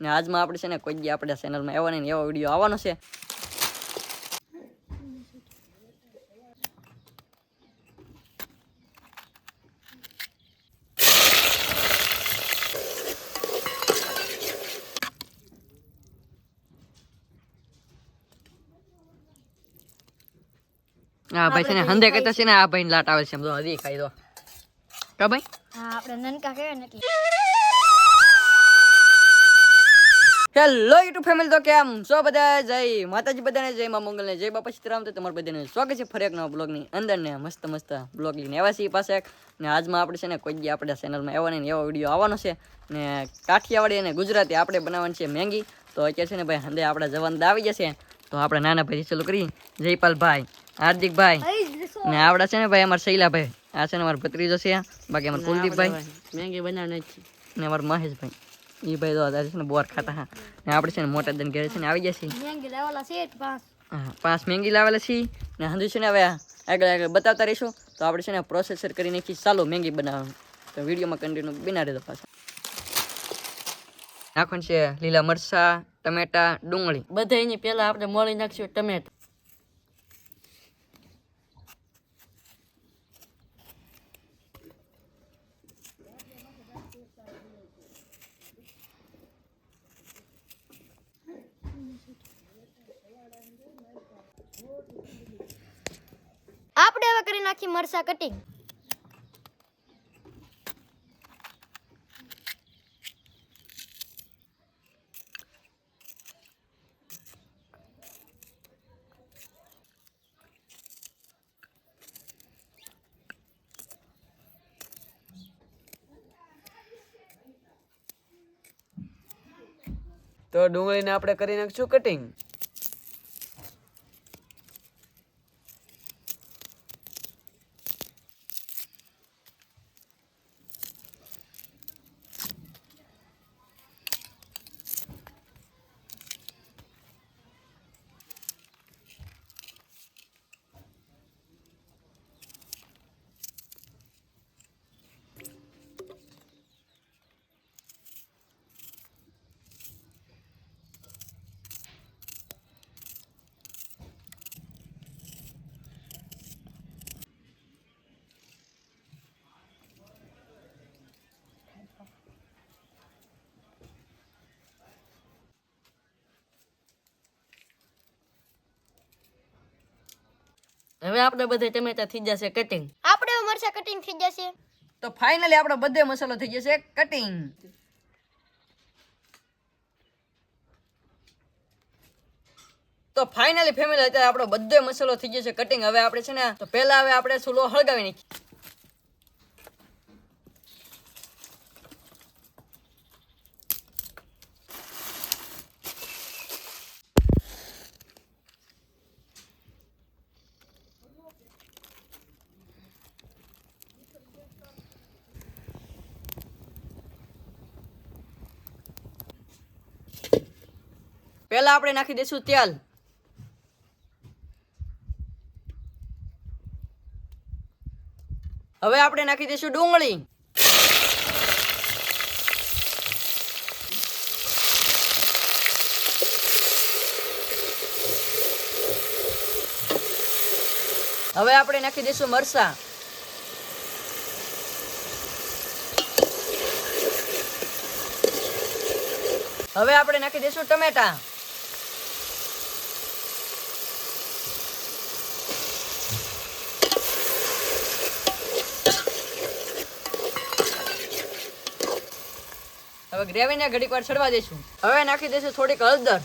ને આજમાં આપણે છે ને કોઈ દી આપણે ચેનલમાં એવો ને એવો વીડિયો આવવાનો છે. હા ભાઈ છે ને હંદે કહેતા છે ને આ ભાઈ લાટ આવે છે હજી ખાઈ દો કા ભાઈ? હા આપણે નનકા કહેવાય ને એટલે. હેલો યુટ્યુબ ફેમિલી તો કેમ સો બધા? જય માતાજી બધાને જય મા મંગલ ને જય બાપા સીતરામ. તો તમારા બધાને સ્વાગત છે ફરી એક નવા બ્લોગની અંદર ને મસ્ત મસ્ત બ્લોગ લઈને આવ્યા છીએ પાસે. ને આજમાં આપણે છે ને કોઈ દી આપણા ચેનલમાં એવા ને એવો વીડિયો આવવાનો છે. ને કાઠિયાવાડી અને ગુજરાતી આપણે બનાવવાની છે મેંગી. તો અત્યારે છે ને ભાઈ હંદે આપણા જવાન આવી જશે તો આપણે નાના ભાઈ ચાલુ કરી. જયપાલભાઈ હાર્દિકભાઈ. ને આપણા છે ને ભાઈ અમારા શૈલાભાઈ. આ છે ને અમારા ભત્રીજો છે. બાકી અમારા કુલદીપભાઈ. મેંગી બનાવને ને અમારા મહેશભાઈ. એ ભાઈ તો અત્યારે છે ને બોર ખાતા હા. ને આપણે છે ને મોટા દન ઘેરે છે ને આવી ગયા મેંગી લાવેલા છે પાંચ. પાંચ મેંગી લાવેલા છીએ. ને હંધુ છે ને હવે આગળ આગળ બતાવતા રહીશું. તો આપણે છે ને પ્રોસેસર કરી નાખી ચાલો મેંગી બનાવવાનું. તો વિડીયોમાં કન્ટિન્યુ બિના રહેતો પાછા. નાખવાનું છે લીલા મરચા ટમેટા ડુંગળી. બધા એની પહેલા આપણે મોળી નાખશું ટમેટા. આપણે હવે કરી નાખી મરસા કટિંગ તો ડુંગળીને આપણે કરી નાખશું કટિંગ હવે આપણે બધે ટમેટા થઈ જશે કટિંગ આપણે મરચા કટિંગ થઈ જશે. તો ફાઇનલી આપણો બધે મસાલો થઈ જશે કટિંગ તો ફાઇનલી ફેમિલી અત્યારે આપણો બધો મસાલો થઈ જશે કટિંગ હવે આપણે છે ને તો પહેલા હવે આપણે ચૂલો હળગાવી નાખી પહેલા આપણે નાખી દઈશું તેલ. હવે આપણે નાખી દઈશું ડુંગળી. હવે આપણે નાખી દઈશું મરસા હવે આપણે નાખી દઈશું ટમેટા. હવે ગ્રેવીને ઘડીક વાર ચડવા દઈશું. હવે નાખી દઈશું થોડીક હળદર.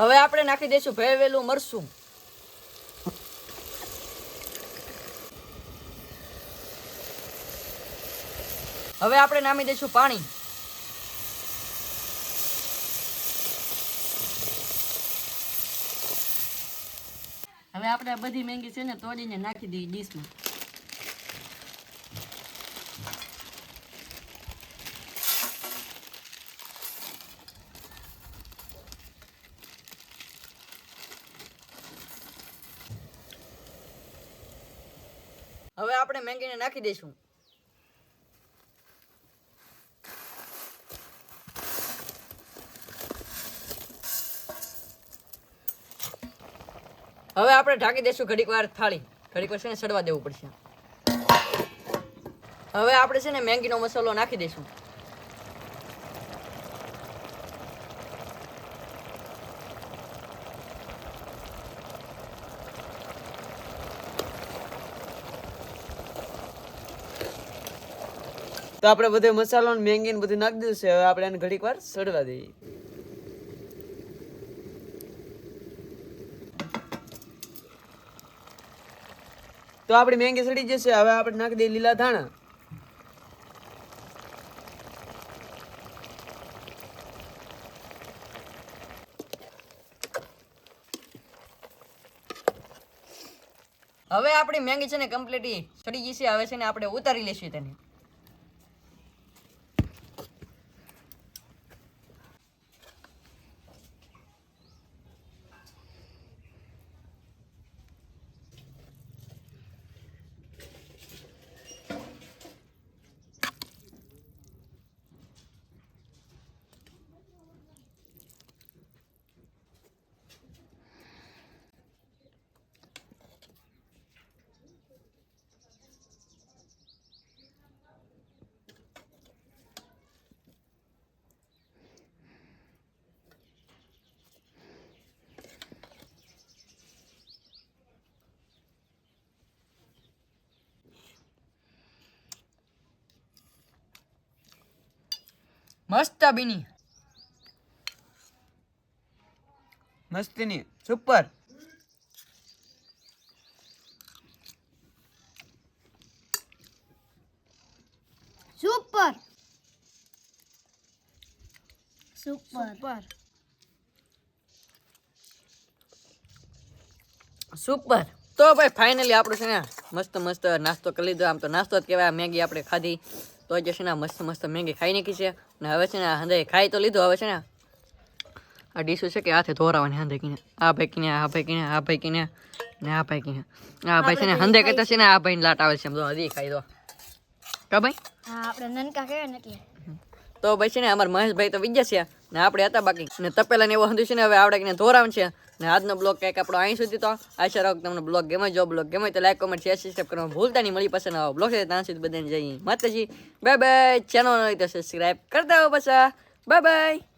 હવે આપણે નાખી દઈશું ભેળવેલું મરસું હવે આપણે નામી દઈશું પાણી. હવે આપણે બધી મેંગી છે ને તોડીને નાખી દઈએ ડીશમાં. હવે આપણે મેંગીને નાખી દઈશું. હવે આપણે ઢાંકી દઈશું ઘડીક વાર થાળી. ઘડીક વાર છે ને સડવા દેવું પડશે. હવે આપણે છે ને મેંગીનો મસાલો નાખી દઈશું. તો આપણે બધે મસાલો મેંગી ને બધું નાખી દીધું છે. હવે આપણે એને ઘડીક વાર સડવા દઈએ. તો આપણી મેંગી સડી જશે. હવે આપણે નાખી દઈએ લીલા ધાણા. હવે આપણી મેંગી છે ને કમ્પ્લીટ સડી ગઈ હવે છે ને આપણે ઉતારી લઈશું તેને. મસ્ત બીની. મસ્તીની સુપર. સુપર. સુપર. સુપર. તો ભાઈ ફાઇનલી આપણું છે ને મસ્ત મસ્ત નાસ્તો કરી લીધો. આમ તો નાસ્તો જ કહેવાય. મેગી આપણે ખાધી. તો જે છે ને મસ્ત મસ્ત મેગી ખાઈ નાખી છે. ને હવે છે ને હંદે ખાઈ તો લીધું હવે છે ને આ ડીશો છે કે હાથે ધોરાવાની હંદે કીને. આ ભાઈ કીને આ ભાઈ કીને આ ભાઈ કીને ને આ ભાઈ કીને. આ ભાઈ છે ને હંદે કહેતા છે ને આ ભાઈને લાટ આવે છે એમ તો હજી ખાઈ દો. કા ભાઈ? હા આપણે નનકા કહેવાય ને એટલે. તો ભાઈ છે ને અમારા મહેશભાઈ તો વિજ્યા છે ને આપણે હતા બાકી. ને તપેલા ને એવો હંધું છે ને હવે આવડે કે ધોરાવ છે. ને આજનો બ્લોગ કંઈક આપણો અહીં સુધી તો આશા રાખો તમને બ્લોગ ગમે જો બ્લોગ ગમે તો લાઈક કોમેન્ટ શેર સબસ્ક્રાઈબ કરવા ભૂલતા નહીં. મળી પસંદ આવો બ્લોગ છે ત્યાં સુધી બધાને જઈ માતાજી બાય બાય ચેનલ તો સબસ્ક્રાઈબ કરતા હો પાછા. Bye bye